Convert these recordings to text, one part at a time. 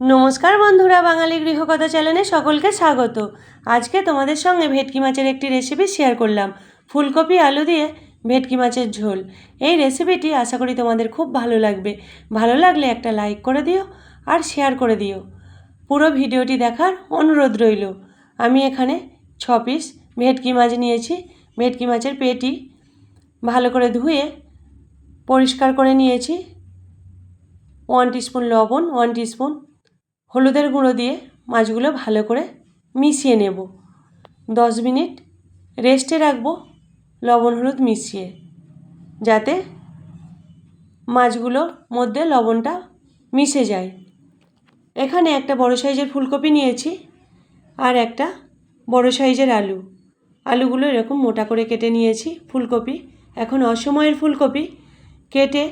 নমস্কার বন্ধুরা, বাঙালি গৃহকথা চ্যানেলে সকলকে স্বাগত। আজকে তোমাদের সঙ্গে ভেটকি মাছের একটি রেসিপি শেয়ার করলাম। ফুলকপি, আলু দিয়ে ভেটকি মাছের ঝোল। এই রেসিপিটি আশা করি তোমাদের খুব ভালো লাগবে। ভালো লাগলে একটা লাইক করে দিও আর শেয়ার করে দিও। পুরো ভিডিওটি দেখার অনুরোধ রইল। আমি এখানে ছ পিস ভেটকি মাছ নিয়েছি। ভেটকি মাছের পেটি ভালো করে ধুয়ে পরিষ্কার করে নিয়েছি। ওয়ান টিস্পুন লবণ ওয়ান টিস্পুন হলুদের গুঁড়ো দিয়ে মাছগুলো ভালো করে মিশিয়ে নেব। দশ মিনিট রেস্টে রাখব, লবণ হলুদ মিশিয়ে, যাতে মাছগুলোর মধ্যে লবণটা মিশে যায়। এখানে একটা বড় সাইজের ফুলকপি নিয়েছি আর একটা বড় সাইজের আলু। আলুগুলো এরকম মোটা করে কেটে নিয়েছি ফুলকপি। এখন অসময়ের ফুলকপি কেটে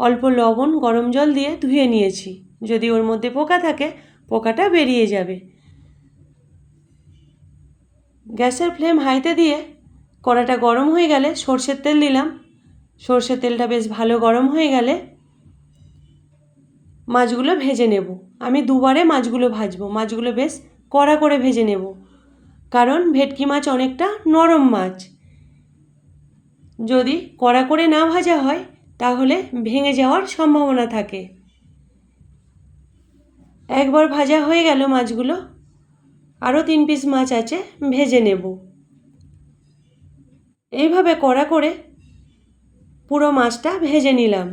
অল্প লবণ, গরম জল দিয়ে ধুয়ে নিয়েছি। যদি ওর মধ্যে পোকা থাকে, পোকাটা বেরিয়ে যাবে। গ্যাসের ফ্লেম হাইতে দিয়ে কড়াটা গরম হয়ে গেলে সর্ষের তেল দিলাম সর্ষের তেলটা বেশ ভালো গরম হয়ে গেলে মাছগুলো ভেজে নেব। আমি দুবারে মাছগুলো ভাজবো। মাছগুলো বেশ কড়া করে ভেজে নেব। কারণ ভেটকি মাছ অনেকটা নরম মাছ। যদি কড়া করে না ভাজা হয়, তাহলে ভেঙে যাওয়ার সম্ভাবনা থাকে। একবার ভাজা হয়ে গেল মাছগুলো। আরও তিন পিস মাছ আছে, ভেজে নেব। এইভাবে কড়া করে পুরো মাছটা ভেজে নিলাম।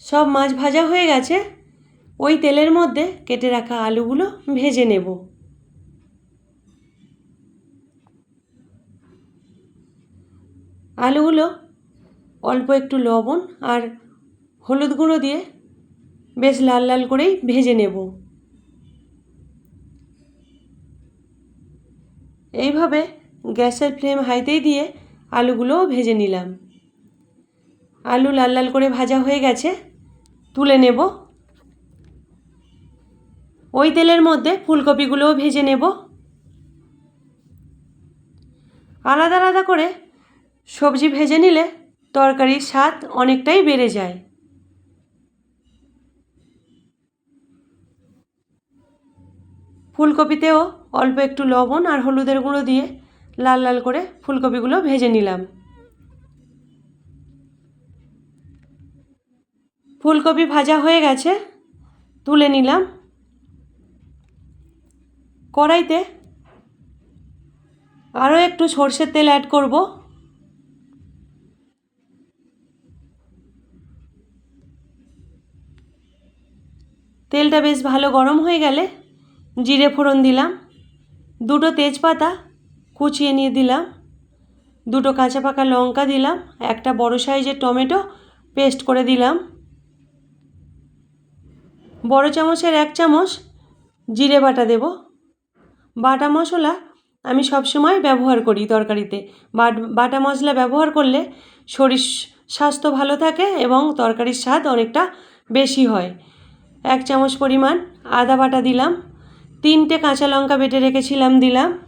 সব মাছ ভাজা হয়ে গেছে, ওই তেলের মধ্যে কেটে রাখা আলুগুলো ভেজে নেব। আলুগুলো অল্প একটু লবণ আর হলুদ গুঁড়ো দিয়ে বেশ লাল লাল করেই ভেজে নেব। এইভাবে গ্যাসের ফ্লেম হাইতেই দিয়ে আলুগুলোও ভেজে নিলাম। আলু লাল লাল করে ভাজা হয়ে গেছে, তুলে নেব। ওই তেলের মধ্যে ফুলকপিগুলোও ভেজে নেব। আলাদা আলাদা করে সবজি ভেজে নিলে তরকারির স্বাদ অনেকটাই বেড়ে যায়। ফুলকপিতেও অল্প একটু লবণ আর হলুদের গুঁড়ো দিয়ে লাল লাল করে ফুলকপিগুলো ভেজে নিলাম। ফুলকপি ভাজা হয়ে গেছে, তুলে নিলাম। কড়াইতে আরও একটু সর্ষের তেল অ্যাড করব। তেলটা বেশ ভালো গরম হয়ে গেলে জিরে ফোড়ন দিলাম, দুটো তেজপাতা কুচিয়ে নিয়ে দিলাম, দুটো কাঁচা পাকা লঙ্কা দিলাম, একটা বড় সাইজের টমেটো পেস্ট করে দিলাম। বড় চামচের এক চামচ জিরে বাটা দেব। বাটা মশলা আমি সবসময় ব্যবহার করি তরকারিতে। বাট মশলা ব্যবহার করলে শরীর স্বাস্থ্য ভালো থাকে এবং তরকারির স্বাদ অনেকটা বেশি হয়। এক চামচ পরিমাণ আদা বাটা দিলাম। তিনটে কাঁচা লঙ্কা বেটে রেখেছিলাম, দিলাম।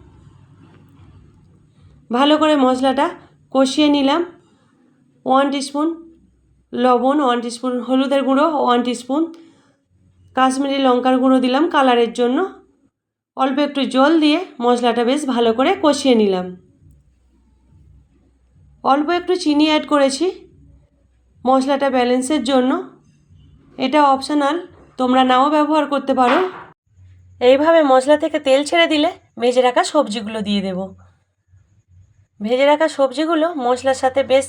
ভালো করে মশলাটা কষিয়ে নিলাম। ওয়ান টিস্পুন লবণ, ওয়ান টিস্পুন হলুদের গুঁড়ো, ওয়ান টিস্পুন কাশ্মীরি লঙ্কার গুঁড়ো দিলাম কালারের জন্য। অল্প একটু জল দিয়ে মশলাটা বেশ ভালো করে কষিয়ে নিলাম। অল্প একটু চিনি অ্যাড করেছি মশলাটা ব্যালেন্সের জন্য। এটা অপশনাল তোমরা নাও ব্যবহার করতে পারো। এইভাবে মশলা থেকে তেল ছেড়ে দিলে ভেজে রাখা সবজিগুলো দিয়ে দেব। ভেজে রাখা সবজিগুলো মশলার সাথে বেশ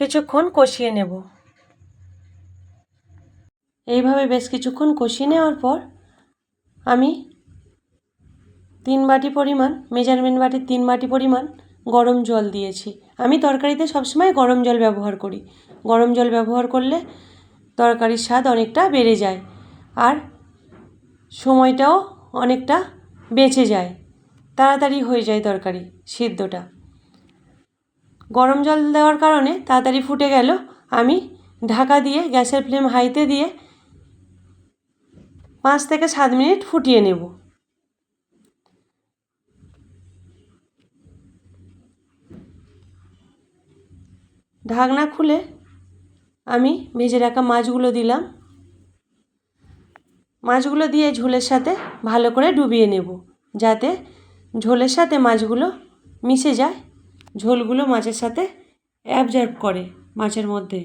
কিছুক্ষণ কষিয়ে নেব। এইভাবে বেশ কিছুক্ষণ কষিয়ে নেওয়ার পর আমি তিন বাটি পরিমাণ, মেজারমেন্ট বাটির তিন বাটি পরিমাণ গরম জল দিয়েছি। আমি তরকারিতে সবসময় গরম জল ব্যবহার করি। গরম জল ব্যবহার করলে তরকারির স্বাদ অনেকটা বেড়ে যায়। আর সময়টাও অনেকটা বেঁচে যায়। তাড়াতাড়ি হয়ে যায় তরকারি, সিদ্ধটা। গরম জল দেওয়ার কারণে তাড়াতাড়ি ফুটে গেল। আমি ঢাকা দিয়ে গ্যাসের ফ্লেম হাইতে দিয়ে পাঁচ থেকে সাত মিনিট ফুটিয়ে নেব। ঢাকনা খুলে আমি ভেজে রাখা মাছগুলো দিলাম। মাছগুলো দিয়ে ঝোলের সাথে ভালো করে ডুবিয়ে নেব, যাতে ঝোলের সাথে মাছগুলো মিশে যায়। ঝোলগুলো মাছের সাথে অ্যাবজর্ব করে মাছের মধ্যে।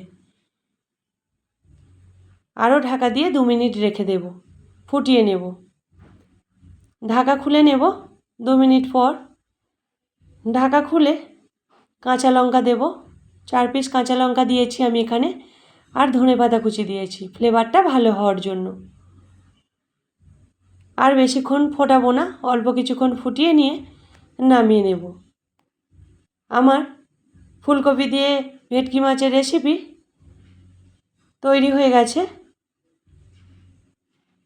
আরও ঢাকা দিয়ে দু মিনিট রেখে দেব, ফুটিয়ে নেব। ঢাকা খুলে নেব দু মিনিট পর। ঢাকা খুলে কাঁচা লঙ্কা দেব, চার পিস কাঁচা লঙ্কা দিয়েছি আমি এখানে, আর ধনে পাতা কুচি দিয়েছি। ফ্লেভারটা ভালো হওয়ার জন্য। আর বেশিক্ষণ ফোটাবো না, অল্প কিছুক্ষণ ফুটিয়ে নিয়ে নামিয়ে নেব। আমার ফুলকপি দিয়ে ভেটকি মাছের রেসিপি তৈরি হয়ে গেছে।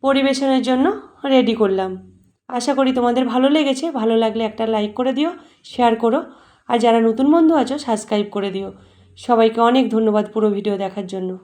পরিবেশনের জন্য রেডি করলাম। আশা করি তোমাদের ভালো লেগেছে। ভালো লাগলে একটা লাইক করে দিও শেয়ার করো। আর যারা নতুন বন্ধু আছো সাবস্ক্রাইব করে দিও। সবাইকে অনেক ধন্যবাদ পুরো ভিডিও দেখার জন্য।